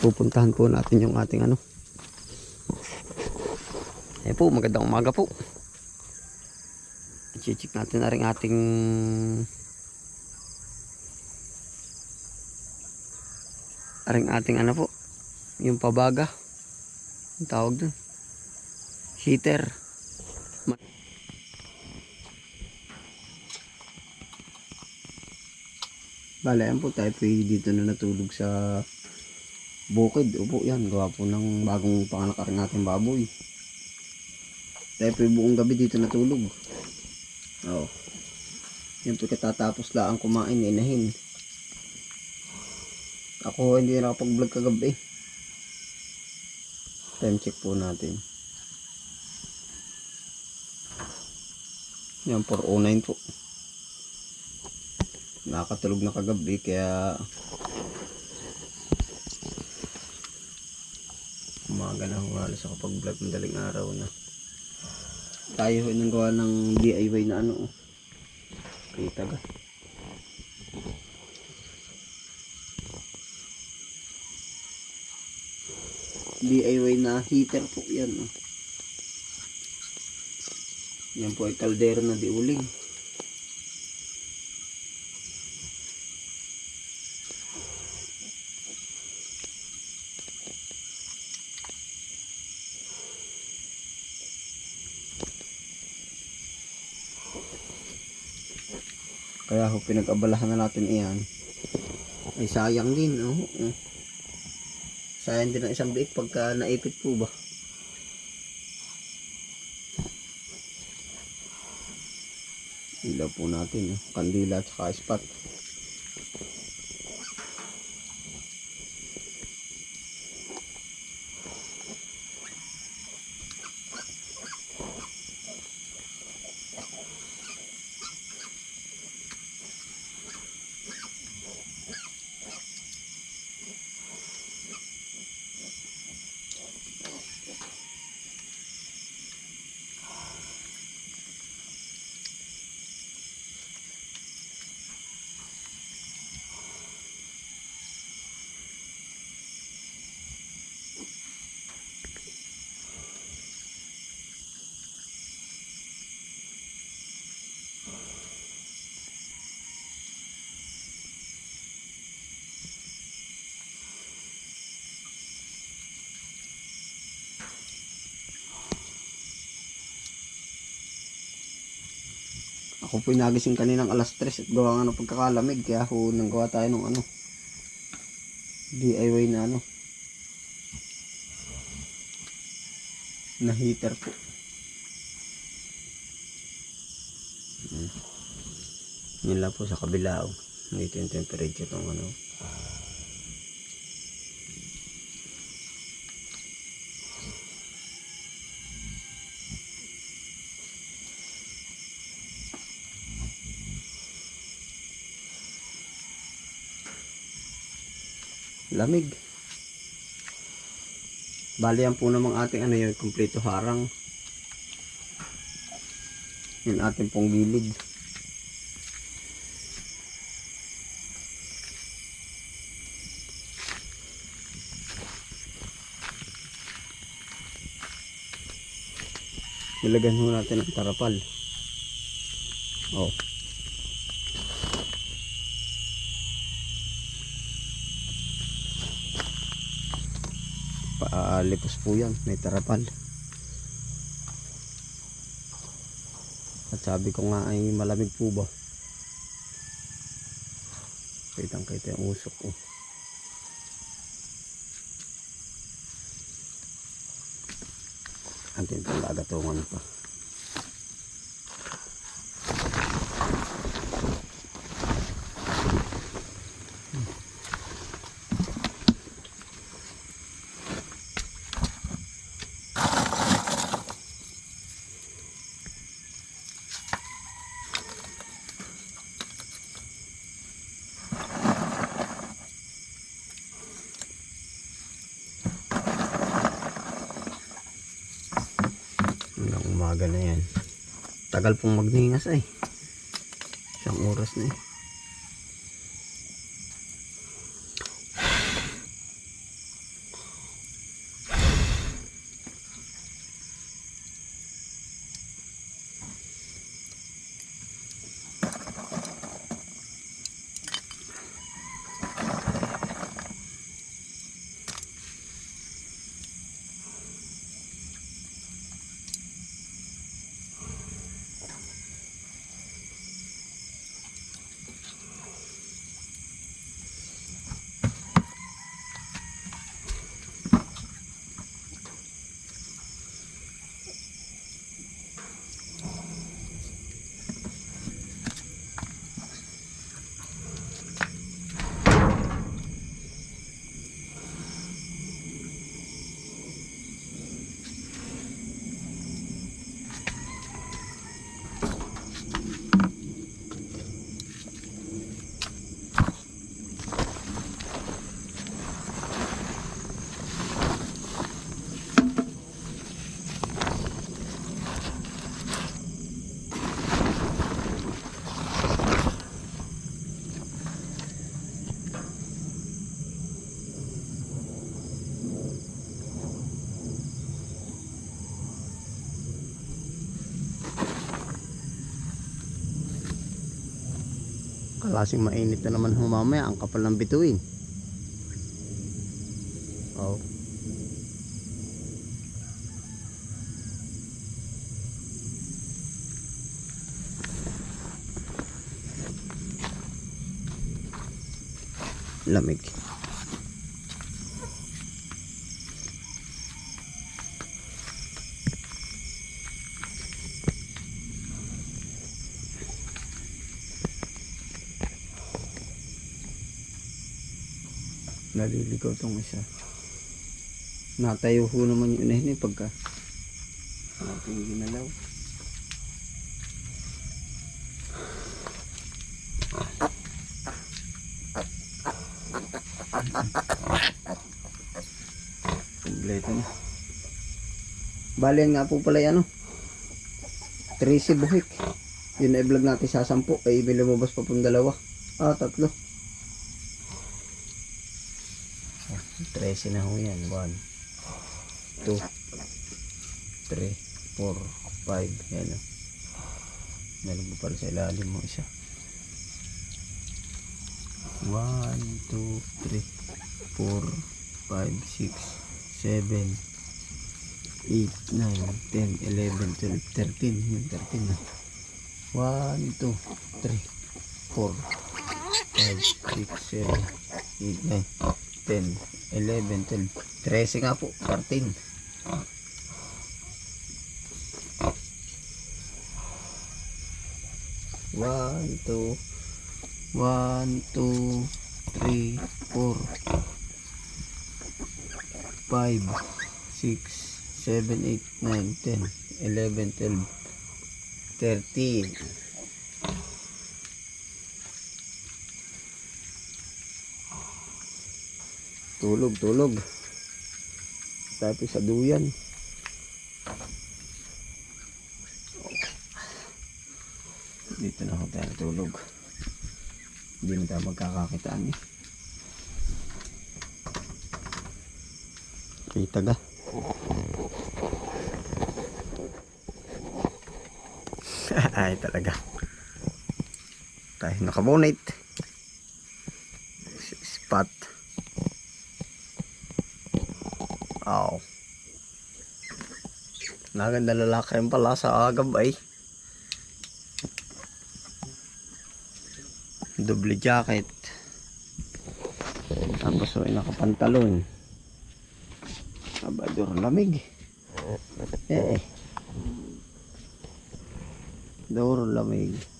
pupuntahan po natin yung ating ano. Eh po, magandang umaga po. I-check natin na rin ating aring ating ano po yung pabaga ang tawag dun heater Bale, yan po tayo dito na natulog sa bukid. Upo yan, gawa po ng bagong panganak rin natin baboy. Tayo buong gabi dito natulog. Oo. Yan po katatapos lang kumain, inahin. Ako hindi na nakapag-vlog kagabi. Time check po natin. Yan, 409 po. Nakakatulog na kagabi kaya umaga na ako halos ako pag-vlog madaling araw na. Tayo ho nang ng DIY na ano. oh. Kita ka. DIY na heater po yan. Oh. Yan po ay kaldero na diuling. Kaya ho pinag-abalahan na natin iyan. Ay sayang din. Oh. Sayang din ang isang biik pagka naipit po ba. Ilaw po natin. Oh. Kandila at saka spot. Ako po nagising kaninang alas 3 at gawa nga ng pagkakalamig. Kaya ako nang gawa tayo ng ano. DIY na ano. Na heater po. Hmm. Lang po sa kabila. Oh. Dito yung temperature ng ano. Lamig. Bali yan po namang ating ano yun, kompleto harang. Yung ating pong gilid. Nilagyan mo natin ang tarapal. Oh. Paalipos po yan. May tarapal. At sabi ko nga ay malamig po ba. Kitang kita yung usok ko. Antin pang lagatungan pa. Hanggang umaga na yan. Tagal pong magningas ay. Isang oras na eh. Kalasing mainit na naman humamaya. Ang kapal ng bituin. Oh. Lamig. Naliligaw tong isa. Natayo ho naman yung inahin eh pagka natin ginalaw. Kompleto na. Bali nga po pala yan, ano. Tracy Buhik. Yun na i-vlog natin sa sampu. Ay may lumabas pa pong dalawa. Ah, tatlo. 13 na ho yan. 1, 2, 3, 4, 5. Yan o. Meron pa pala sa ilalim mo isa. 1, 2, 3, 4, 5, 6, 7, 8, 9, 10, 11, 12, 13. Yun, 13 na. 1, 2, 3, 4, 5, 6, 7, 8, 9, 10, 11, 12, 13 nga po, 13. One, two, one, two, three, four, five, six, seven, eight, nine, ten, eleven, twelve, thirteen. Tulog, tulog. Tapos sa duyan. Dito na ako tayo tulog. Hindi na tayo magkakakitaan eh. Kita ga. Ay talaga. Tayo nakabonate. Spot. Aw. Naganda lalaki rin pala sa gabay. Doble jacket. Tapos ay nakapantalon. Abador lamig. Eh. eh. Doro lamig.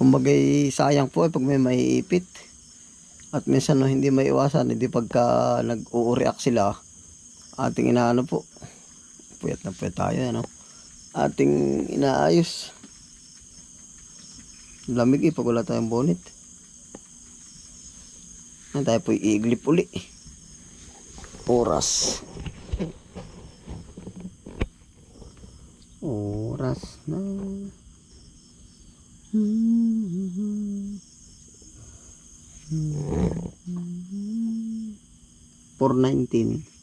Kumbaga sayang po eh, pag may maiipit. At minsan no, hindi may iwasan, hindi pagka nag-u-react sila, ating inaano po. Puyat na puyat tayo, ano. Ating inaayos. Lamig eh, pag wala tayong bonnet. Yan tayo po iiglip uli. Oras. Oras na. 419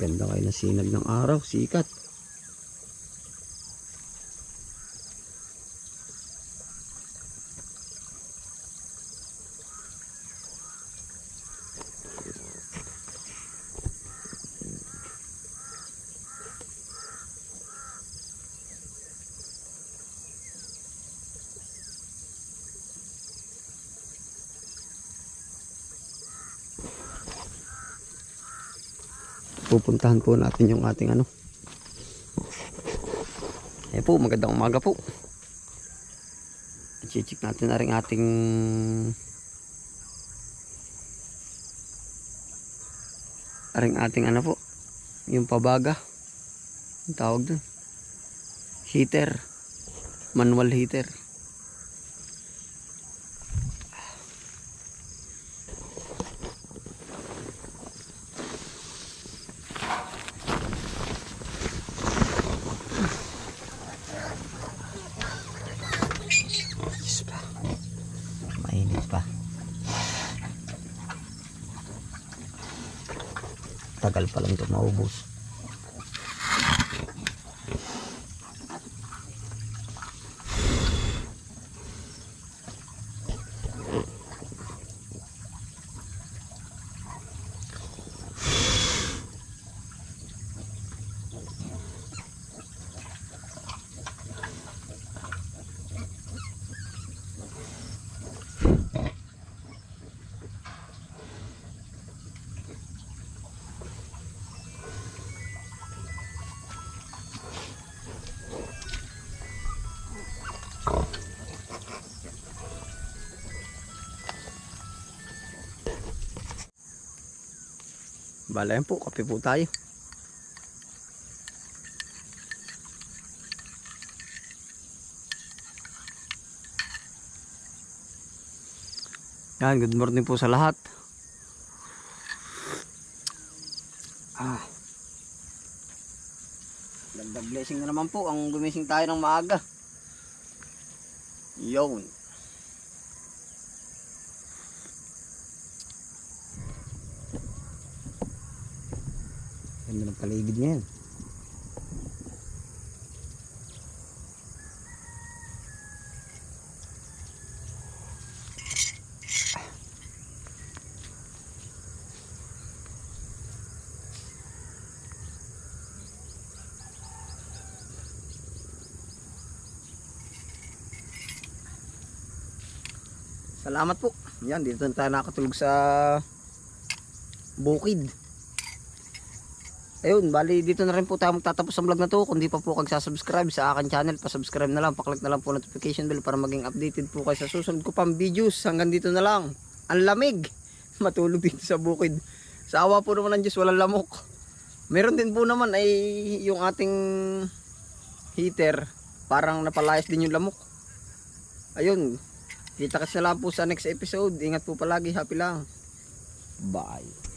Ganda kayo ng sinag ng araw, sikat. Pupuntahan po natin yung ating ano. Eh po, magandang umaga po. I-check natin na rin ating aring ating ano po yung pabaga yung tawag dun heater manual heater Diyos pa. Mainit pa. Tagal pa lang ito maubos. Bala yan po, kape po tayo. Yan, good morning po sa lahat. Ah. Ganda blessing na naman po ang gumising tayo ng maaga. Yun. Paligid niya yan. Salamat po. Yan, dito na tayo nakatulog sa bukid. Ayun, bali dito na rin po tayo magtatapos ang vlog na to. Kung di pa po kayo subscribe sa akin channel, pa-subscribe na lang, paklik na lang po notification bell para maging updated po kayo sa susunod ko pang videos. Hanggang dito na lang. Ang lamig. Matulog dito sa bukid. Sa awa po naman ng Diyos, walang lamok. Meron din po naman ay yung ating heater. Parang napalayas din yung lamok. Ayun. Kita kasi na lang po sa next episode. Ingat po palagi. Happy lang. Bye.